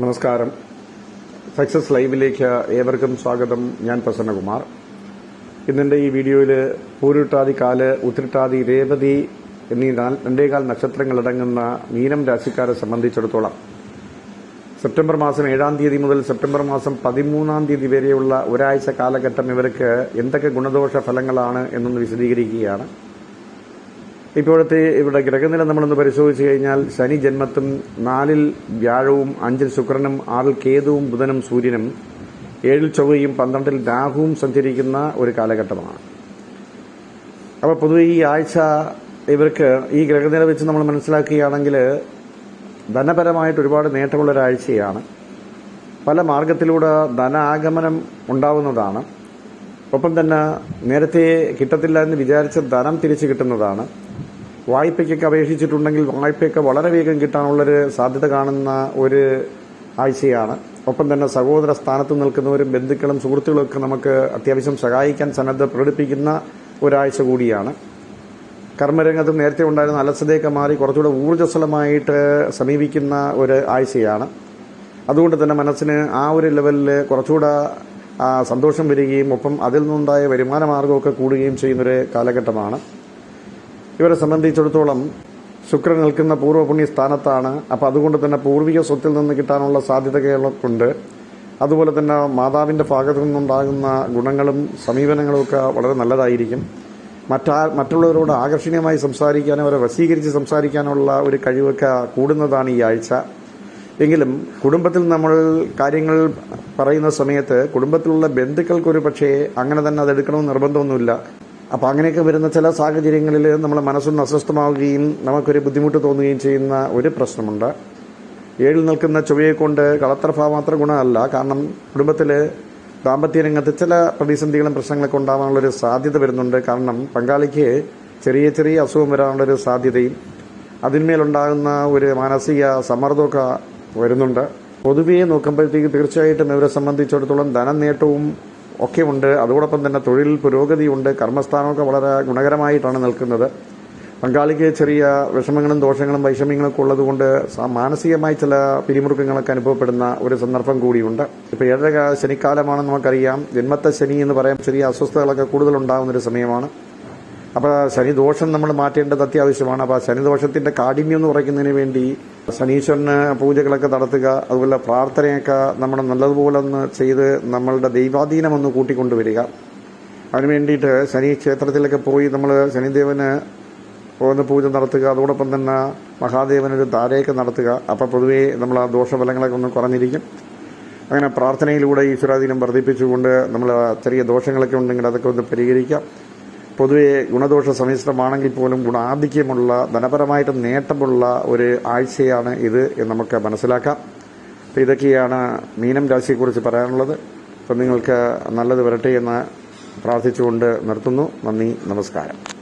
നമസ്കാരം. സക്സസ് ലൈവിലേക്ക് ഏവർക്കും സ്വാഗതം. ഞാൻ പ്രസന്നകുമാർ. ഇന്നെന്റെ ഈ വീഡിയോയിൽ പൂരുട്ടാതി കാൽ ഉത്തിരിട്ടാതി രേവതി എന്നീ രണ്ടേകാൽ നക്ഷത്രങ്ങളടങ്ങുന്ന മീനം രാശിക്കാരെ സംബന്ധിച്ചിടത്തോളം സെപ്റ്റംബർ മാസം ഏഴാം തീയതി മുതൽ സെപ്റ്റംബർ മാസം പതിമൂന്നാം തീയതി വരെയുള്ള ഒരാഴ്ച കാലഘട്ടം ഇവർക്ക് എന്തൊക്കെ ഗുണദോഷ ഫലങ്ങളാണ് എന്നൊന്ന് വിശദീകരിക്കുകയാണ്. ഇപ്പോഴത്തെ ഇവിടെ ഗ്രഹനില നമ്മളൊന്ന് പരിശോധിച്ചു കഴിഞ്ഞാൽ ശനി ജന്മത്തും നാലിൽ വ്യാഴവും അഞ്ചിൽ ശുക്രനും ആറിൽ കേതുവും ബുധനും സൂര്യനും ഏഴിൽ ചൊവ്വയും പന്ത്രണ്ടിൽ രാഹുവും സഞ്ചരിക്കുന്ന ഒരു കാലഘട്ടമാണ്. അപ്പോൾ പൊതുവെ ഈ ആഴ്ച ഇവർക്ക് ഈ ഗ്രഹനില വെച്ച് നമ്മൾ മനസ്സിലാക്കുകയാണെങ്കിൽ ധനപരമായിട്ട് ഒരുപാട് നേട്ടമുള്ള ഒരാഴ്ചയാണ് പല മാർഗത്തിലൂടെ ധനാഗമനം ഉണ്ടാവുന്നതാണ്. ഒപ്പം തന്നെ നേരത്തെ കിട്ടത്തില്ല എന്ന് വിചാരിച്ച ധനം തിരിച്ചു കിട്ടുന്നതാണ്. വായ്പയ്ക്കൊക്കെ അപേക്ഷിച്ചിട്ടുണ്ടെങ്കിൽ വായ്പയൊക്കെ വളരെ വേഗം കിട്ടാനുള്ളൊരു സാധ്യത കാണുന്ന ഒരു ആഴ്ചയാണ്. ഒപ്പം തന്നെ സഹോദര സ്ഥാനത്ത് നിൽക്കുന്നവരും ബന്ധുക്കളും സുഹൃത്തുക്കളും ഒക്കെ നമുക്ക് അത്യാവശ്യം സഹായിക്കാൻ സന്നദ്ധ പ്രകടിപ്പിക്കുന്ന ഒരാഴ്ച കൂടിയാണ്. കർമ്മരംഗത്ത് നേരത്തെ ഉണ്ടായിരുന്ന അലസതയൊക്കെ മാറി കുറച്ചുകൂടെ ഊർജസ്വലമായിട്ട് സമീപിക്കുന്ന ഒരു ആഴ്ചയാണ്. അതുകൊണ്ട് തന്നെ മനസ്സിന് ആ ഒരു ലെവലിൽ കുറച്ചുകൂടെ സന്തോഷം വരികയും ഒപ്പം അതിൽ നിന്നുണ്ടായ വരുമാന മാർഗമൊക്കെ കൂടുകയും ചെയ്യുന്നൊരു കാലഘട്ടമാണ്. ഇവരെ സംബന്ധിച്ചിടത്തോളം ശുക്രൻ നിൽക്കുന്ന പൂർവപുണ്യ സ്ഥാനത്താണ്. അപ്പോൾ അതുകൊണ്ട് തന്നെ പൂർവിക സ്വത്തിൽ നിന്ന് കിട്ടാനുള്ള സാധ്യതകളുണ്ട് അതുപോലെ തന്നെ മാതാവിന്റെ ഭാഗത്തു നിന്നുണ്ടാകുന്ന ഗുണങ്ങളും സമീപനങ്ങളും ഒക്കെ വളരെ നല്ലതായിരിക്കും. മറ്റാ മറ്റുള്ളവരോട് ആകർഷണീയമായി സംസാരിക്കാനും അവരെ വശീകരിച്ച് സംസാരിക്കാനുള്ള ഒരു കഴിവൊക്കെ കൂടുന്നതാണ് ഈ ആഴ്ച. എങ്കിലും കുടുംബത്തിൽ നമ്മൾ കാര്യങ്ങൾ പറയുന്ന സമയത്ത് കുടുംബത്തിലുള്ള ബന്ധുക്കൾക്കൊരു പക്ഷേ അങ്ങനെ തന്നെ അത് എടുക്കണമെന്ന് നിർബന്ധമൊന്നുമില്ല. അപ്പോൾ അങ്ങനെയൊക്കെ വരുന്ന ചില സാഹചര്യങ്ങളിൽ നമ്മൾ മനസ്സൊന്ന് അസ്വസ്ഥമാവുകയും നമുക്കൊരു ബുദ്ധിമുട്ട് തോന്നുകയും ചെയ്യുന്ന ഒരു പ്രശ്നമുണ്ട്. ഏഴിൽ നിൽക്കുന്ന ചൊവ്വയെ കൊണ്ട് കളത്രഭാവം മാത്രം ഗുണമല്ല കാരണം കുടുംബത്തിൽ ദാമ്പത്യ രംഗത്ത് ചില പ്രതിസന്ധികളും പ്രശ്നങ്ങളൊക്കെ ഉണ്ടാവാനുള്ളൊരു സാധ്യത വരുന്നുണ്ട്. കാരണം പങ്കാളിക്ക് ചെറിയ ചെറിയ അസുഖം വരാനുള്ളൊരു സാധ്യതയും അതിന്മേലുണ്ടാകുന്ന ഒരു മാനസിക സമ്മർദ്ദമൊക്കെ വരുന്നുണ്ട്. പൊതുവേ നോക്കുമ്പോഴത്തേക്ക് തീർച്ചയായിട്ടും ഇവരെ സംബന്ധിച്ചിടത്തോളം ധനനേട്ടവും ഒക്കെ ഉണ്ട് അതോടൊപ്പം തന്നെ തൊഴിൽ പുരോഗതിയുണ്ട്. കർമ്മസ്ഥാനമൊക്കെ വളരെ ഗുണകരമായിട്ടാണ് നിൽക്കുന്നത്. പങ്കാളിക്ക് ചെറിയ വിഷമങ്ങളും ദോഷങ്ങളും വൈഷമ്യങ്ങളൊക്കെ ഉള്ളതുകൊണ്ട് മാനസികമായി ചില പിരിമുറുക്കങ്ങളൊക്കെ അനുഭവപ്പെടുന്ന ഒരു സന്ദർഭം കൂടിയുണ്ട്. ഇപ്പൊ ഏഴര ശനിക്കാലമാണെന്ന് നമുക്കറിയാം. ജന്മത്തെ ശനി എന്ന് പറയാം. ചെറിയ അസ്വസ്ഥതകളൊക്കെ ഒരു സമയമാണ്. അപ്പോൾ ശനിദോഷം നമ്മൾ മാറ്റേണ്ടത് അത്യാവശ്യമാണ്. അപ്പോൾ ശനിദോഷത്തിന്റെ കാഠിന്യം എന്ന് പറയുന്നതിന് വേണ്ടി ശനീശ്വരന് പൂജകളൊക്കെ നടത്തുക അതുപോലെ പ്രാർത്ഥനയൊക്കെ നമ്മൾ നല്ലതുപോലെ ഒന്ന് ചെയ്ത് നമ്മളുടെ ദൈവാധീനം ഒന്ന് കൂട്ടിക്കൊണ്ടുവരിക. അതിന് വേണ്ടിയിട്ട് ശനി ക്ഷേത്രത്തിലൊക്കെ പോയി നമ്മൾ ശനിദേവന് ഒന്ന് പൂജ നടത്തുക അതോടൊപ്പം തന്നെ മഹാദേവനൊരു ധാരയൊക്കെ നടത്തുക. അപ്പോൾ പൊതുവേ നമ്മൾ ആ ദോഷഫലങ്ങളൊക്കെ ഒന്ന് കുറഞ്ഞിരിക്കും. അങ്ങനെ പ്രാർത്ഥനയിലൂടെ ഈശ്വരാധീനം വർദ്ധിപ്പിച്ചുകൊണ്ട് നമ്മൾ ചെറിയ ദോഷങ്ങളൊക്കെ ഉണ്ടെങ്കിൽ അതൊക്കെ ഒന്ന് പരിഹരിക്കാം. പൊതുവെ ഗുണദോഷ സമ്മിശ്രമാണെങ്കിൽ പോലും ഗുണാധിക്യമുള്ള ധനപരമായിട്ട് നേട്ടമുള്ള ഒരു ആഴ്ചയാണ് ഇത് എന്ന് നമുക്ക് മനസ്സിലാക്കാം. അപ്പോൾ ഇതൊക്കെയാണ് മീനം രാശിയെക്കുറിച്ച് പറയാനുള്ളത്. അപ്പം നിങ്ങൾക്ക് നല്ലത് വരട്ടെ എന്ന് പ്രാർത്ഥിച്ചുകൊണ്ട് നിർത്തുന്നു. നന്ദി നമസ്കാരം.